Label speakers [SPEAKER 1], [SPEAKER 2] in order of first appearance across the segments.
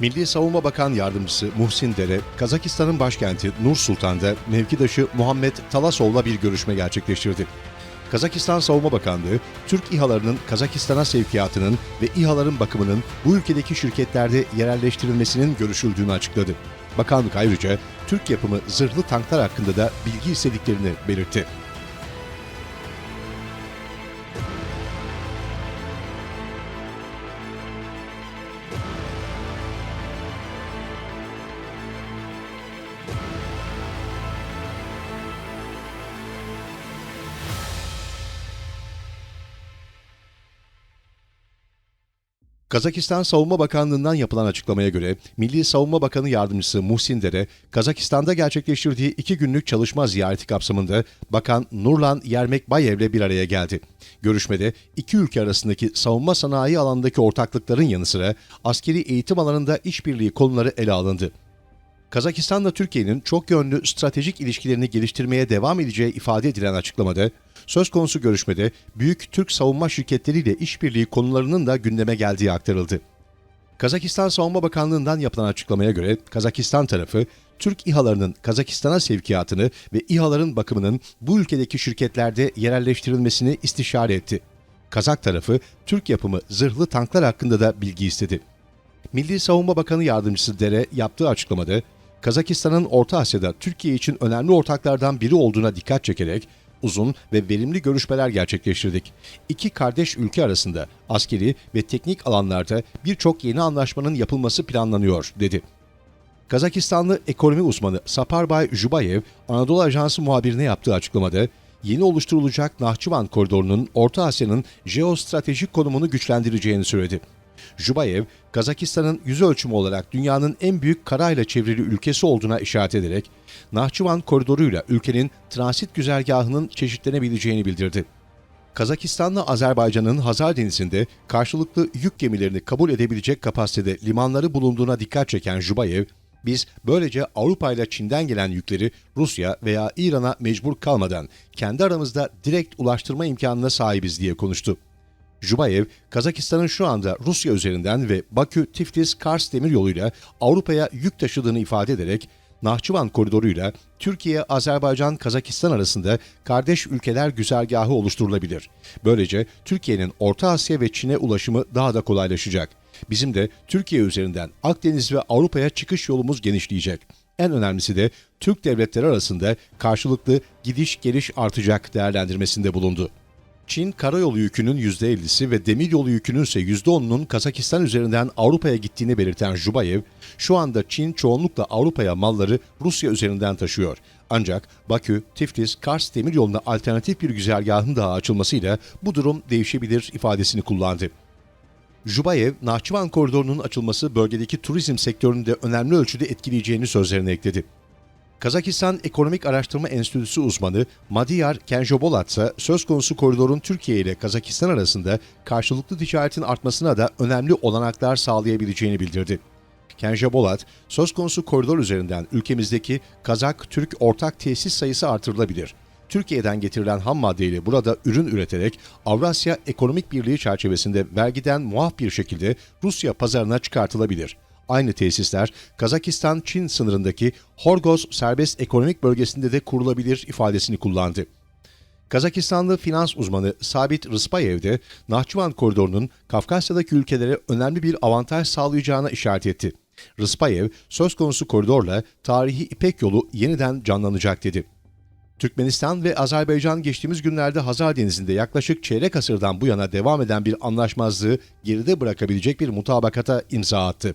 [SPEAKER 1] Milli Savunma Bakan Yardımcısı Muhsin Dere, Kazakistan'ın başkenti Nur Sultan'da mevkidaşı Muhammed Talasov'la bir görüşme gerçekleştirdi. Kazakistan Savunma Bakanlığı, Türk İHA'larının Kazakistan'a sevkiyatının ve İHA'ların bakımının bu ülkedeki şirketlerde yerelleştirilmesinin görüşüldüğünü açıkladı. Bakanlık ayrıca Türk yapımı zırhlı tanklar hakkında da bilgi istediklerini belirtti. Kazakistan Savunma Bakanlığı'ndan yapılan açıklamaya göre Milli Savunma Bakanı Yardımcısı Muhsin Dere, Kazakistan'da gerçekleştirdiği iki günlük çalışma ziyareti kapsamında Bakan Nurlan Yermekbayev'le bir araya geldi. Görüşmede iki ülke arasındaki savunma sanayi alanındaki ortaklıkların yanı sıra askeri eğitim alanında işbirliği konuları ele alındı. Kazakistan'la Türkiye'nin çok yönlü stratejik ilişkilerini geliştirmeye devam edeceği ifade edilen açıklamada, söz konusu görüşmede büyük Türk savunma şirketleriyle işbirliği konularının da gündeme geldiği aktarıldı. Kazakistan Savunma Bakanlığı'ndan yapılan açıklamaya göre Kazakistan tarafı, Türk İHA'larının Kazakistan'a sevkiyatını ve İHA'ların bakımının bu ülkedeki şirketlerde yerelleştirilmesini istişare etti. Kazak tarafı, Türk yapımı zırhlı tanklar hakkında da bilgi istedi. Milli Savunma Bakanı Yardımcısı Dere yaptığı açıklamada, Kazakistan'ın Orta Asya'da Türkiye için önemli ortaklardan biri olduğuna dikkat çekerek uzun ve verimli görüşmeler gerçekleştirdik. İki kardeş ülke arasında askeri ve teknik alanlarda birçok yeni anlaşmanın yapılması planlanıyor, dedi. Kazakistanlı ekonomi uzmanı Saparbay Jubayev, Anadolu Ajansı muhabirine yaptığı açıklamada, yeni oluşturulacak Nahçıvan koridorunun Orta Asya'nın jeostratejik konumunu güçlendireceğini söyledi. Jubayev, Kazakistan'ın yüz ölçümü olarak dünyanın en büyük karayla çevrili ülkesi olduğuna işaret ederek, Nahçıvan koridoruyla ülkenin transit güzergahının çeşitlenebileceğini bildirdi. Kazakistan'la Azerbaycan'ın Hazar Denizi'nde karşılıklı yük gemilerini kabul edebilecek kapasitede limanları bulunduğuna dikkat çeken Jubayev, biz böylece Avrupa ile Çin'den gelen yükleri Rusya veya İran'a mecbur kalmadan kendi aramızda direkt ulaştırma imkanına sahibiz diye konuştu. Jubayev, Kazakistan'ın şu anda Rusya üzerinden ve Bakü-Tiflis-Kars demiryoluyla Avrupa'ya yük taşıdığını ifade ederek, Nahçıvan koridoruyla Türkiye, Azerbaycan, Kazakistan arasında kardeş ülkeler güzergahı oluşturulabilir. Böylece Türkiye'nin Orta Asya ve Çin'e ulaşımı daha da kolaylaşacak. Bizim de Türkiye üzerinden Akdeniz ve Avrupa'ya çıkış yolumuz genişleyecek. En önemlisi de Türk devletleri arasında karşılıklı gidiş geliş artacak değerlendirmesinde bulundu. Çin karayolu yükünün %50'si ve demiryolu yükünün ise %10'unun Kazakistan üzerinden Avrupa'ya gittiğini belirten Jubayev, şu anda Çin çoğunlukla Avrupa'ya malları Rusya üzerinden taşıyor. Ancak Bakü, Tiflis, Kars demiryoluna alternatif bir güzergahın daha açılmasıyla bu durum değişebilir ifadesini kullandı. Jubayev, Nahçıvan koridorunun açılması bölgedeki turizm sektörünü de önemli ölçüde etkileyeceğini sözlerine ekledi. Kazakistan Ekonomik Araştırma Enstitüsü uzmanı Madiyar Kenjobolat ise söz konusu koridorun Türkiye ile Kazakistan arasında karşılıklı ticaretin artmasına da önemli olanaklar sağlayabileceğini bildirdi. Kenjobolat, söz konusu koridor üzerinden ülkemizdeki Kazak-Türk ortak tesis sayısı artırılabilir. Türkiye'den getirilen ham maddeyle burada ürün üreterek Avrasya Ekonomik Birliği çerçevesinde vergiden muaf bir şekilde Rusya pazarına çıkartılabilir. Aynı tesisler Kazakistan-Çin sınırındaki Horgoz serbest ekonomik bölgesinde de kurulabilir ifadesini kullandı. Kazakistanlı finans uzmanı Sabit Rıspayev de Nahçıvan koridorunun Kafkasya'daki ülkelere önemli bir avantaj sağlayacağına işaret etti. Rıspayev, söz konusu koridorla tarihi İpek yolu yeniden canlanacak dedi. Türkmenistan ve Azerbaycan geçtiğimiz günlerde Hazar Denizi'nde yaklaşık çeyrek asırdan bu yana devam eden bir anlaşmazlığı geride bırakabilecek bir mutabakata imza attı.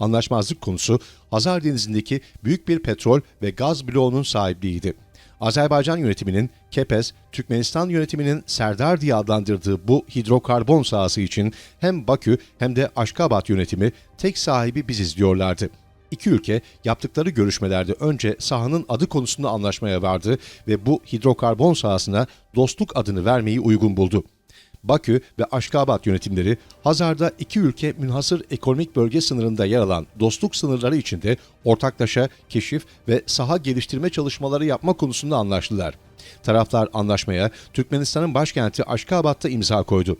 [SPEAKER 1] Anlaşmazlık konusu Hazar Denizi'ndeki büyük bir petrol ve gaz bloğunun sahipliğiydi. Azerbaycan yönetiminin Kepez, Türkmenistan yönetiminin Serdar diye adlandırdığı bu hidrokarbon sahası için hem Bakü hem de Aşkabat yönetimi tek sahibi biziz diyorlardı. İki ülke yaptıkları görüşmelerde önce sahanın adı konusunda anlaşmaya vardı ve bu hidrokarbon sahasına dostluk adını vermeyi uygun buldu. Bakü ve Aşkabat yönetimleri Hazar'da iki ülke münhasır ekonomik bölge sınırında yer alan dostluk sınırları içinde ortaklaşa keşif ve saha geliştirme çalışmaları yapma konusunda anlaştılar. Taraflar anlaşmaya Türkmenistan'ın başkenti Aşkabat'ta imza koydu.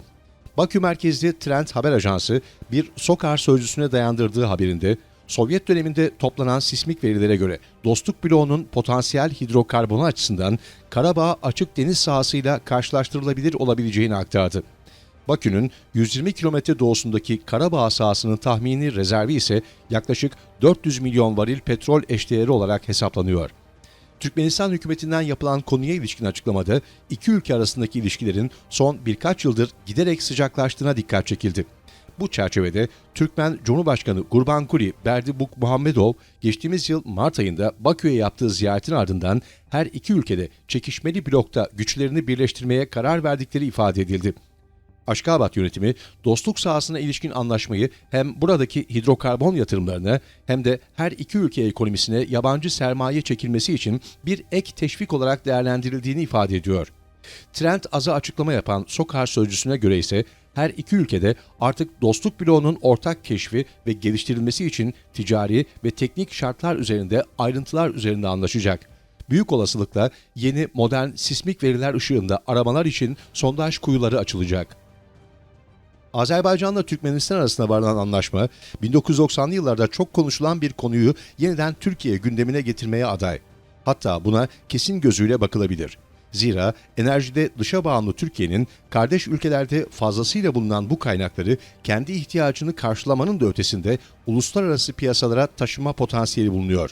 [SPEAKER 1] Bakü merkezli Trend Haber Ajansı bir Sokar sözcüsüne dayandırdığı haberinde Sovyet döneminde toplanan sismik verilere göre Dostluk bloğunun potansiyel hidrokarbonu açısından Karabağ açık deniz sahasıyla karşılaştırılabilir olabileceğini aktardı. Bakü'nün 120 kilometre doğusundaki Karabağ sahasının tahmini rezervi ise yaklaşık 400 milyon varil petrol eşdeğeri olarak hesaplanıyor. Türkmenistan hükümetinden yapılan konuya ilişkin açıklamada iki ülke arasındaki ilişkilerin son birkaç yıldır giderek sıcaklaştığına dikkat çekildi. Bu çerçevede Türkmen Cumhurbaşkanı Gurbanguly Berdibuk Muhammedov geçtiğimiz yıl Mart ayında Bakü'ye yaptığı ziyaretin ardından her iki ülkede çekişmeli blokta güçlerini birleştirmeye karar verdikleri ifade edildi. Aşkabat yönetimi dostluk sahasına ilişkin anlaşmayı hem buradaki hidrokarbon yatırımlarına hem de her iki ülke ekonomisine yabancı sermaye çekilmesi için bir ek teşvik olarak değerlendirildiğini ifade ediyor. Trend Az'a açıklama yapan Sokar sözcüsüne göre ise her iki ülkede artık dostluk bloğunun ortak keşfi ve geliştirilmesi için ticari ve teknik şartlar üzerinde ayrıntılar üzerinde anlaşacak. Büyük olasılıkla yeni modern sismik veriler ışığında aramalar için sondaj kuyuları açılacak. Azerbaycan'la Türkmenistan arasında varılan anlaşma, 1990'lı yıllarda çok konuşulan bir konuyu yeniden Türkiye gündemine getirmeye aday. Hatta buna kesin gözüyle bakılabilir. Zira enerjide dışa bağımlı Türkiye'nin kardeş ülkelerde fazlasıyla bulunan bu kaynakları kendi ihtiyacını karşılamanın da ötesinde uluslararası piyasalara taşıma potansiyeli bulunuyor.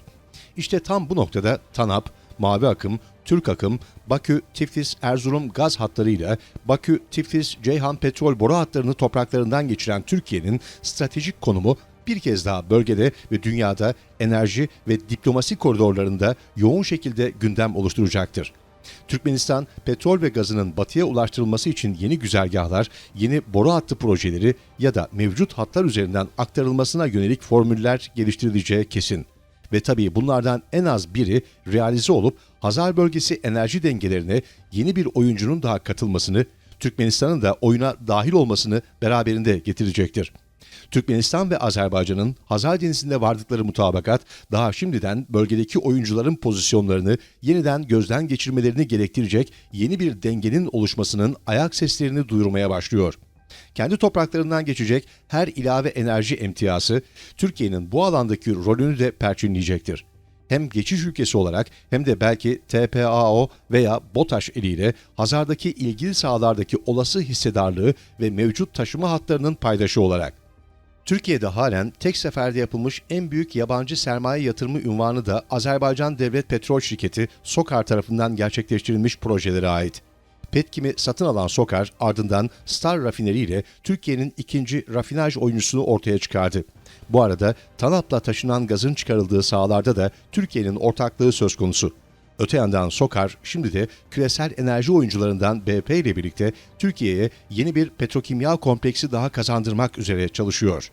[SPEAKER 1] İşte tam bu noktada TANAP, Mavi Akım, Türk Akım, Bakü, Tiflis, Erzurum gaz hatlarıyla Bakü, Tiflis, Ceyhan petrol boru hatlarını topraklarından geçiren Türkiye'nin stratejik konumu bir kez daha bölgede ve dünyada enerji ve diplomasi koridorlarında yoğun şekilde gündem oluşturacaktır. Türkmenistan petrol ve gazının batıya ulaştırılması için yeni güzergahlar, yeni boru hattı projeleri ya da mevcut hatlar üzerinden aktarılmasına yönelik formüller geliştirileceği kesin. Ve tabii bunlardan en az biri realize olup Hazar bölgesi enerji dengelerine yeni bir oyuncunun daha katılmasını, Türkmenistan'ın da oyuna dahil olmasını beraberinde getirecektir. Türkmenistan ve Azerbaycan'ın Hazar Denizi'nde vardıkları mutabakat daha şimdiden bölgedeki oyuncuların pozisyonlarını yeniden gözden geçirmelerini gerektirecek yeni bir dengenin oluşmasının ayak seslerini duyurmaya başlıyor. Kendi topraklarından geçecek her ilave enerji emtiyası Türkiye'nin bu alandaki rolünü de perçinleyecektir. Hem geçiş ülkesi olarak hem de belki TPAO veya BOTAŞ eliyle Hazar'daki ilgili sahalardaki olası hissedarlığı ve mevcut taşıma hatlarının paydaşı olarak. Türkiye'de halen tek seferde yapılmış en büyük yabancı sermaye yatırımı ünvanı da Azerbaycan Devlet Petrol Şirketi SOKAR tarafından gerçekleştirilmiş projelere ait. Petkim'i satın alan Sokar ardından Star Rafineri ile Türkiye'nin ikinci rafinaj oyuncusunu ortaya çıkardı. Bu arada TANAP'la taşınan gazın çıkarıldığı sahalarda da Türkiye'nin ortaklığı söz konusu. Öte yandan Sokar şimdi de küresel enerji oyuncularından BP ile birlikte Türkiye'ye yeni bir petrokimya kompleksi daha kazandırmak üzere çalışıyor.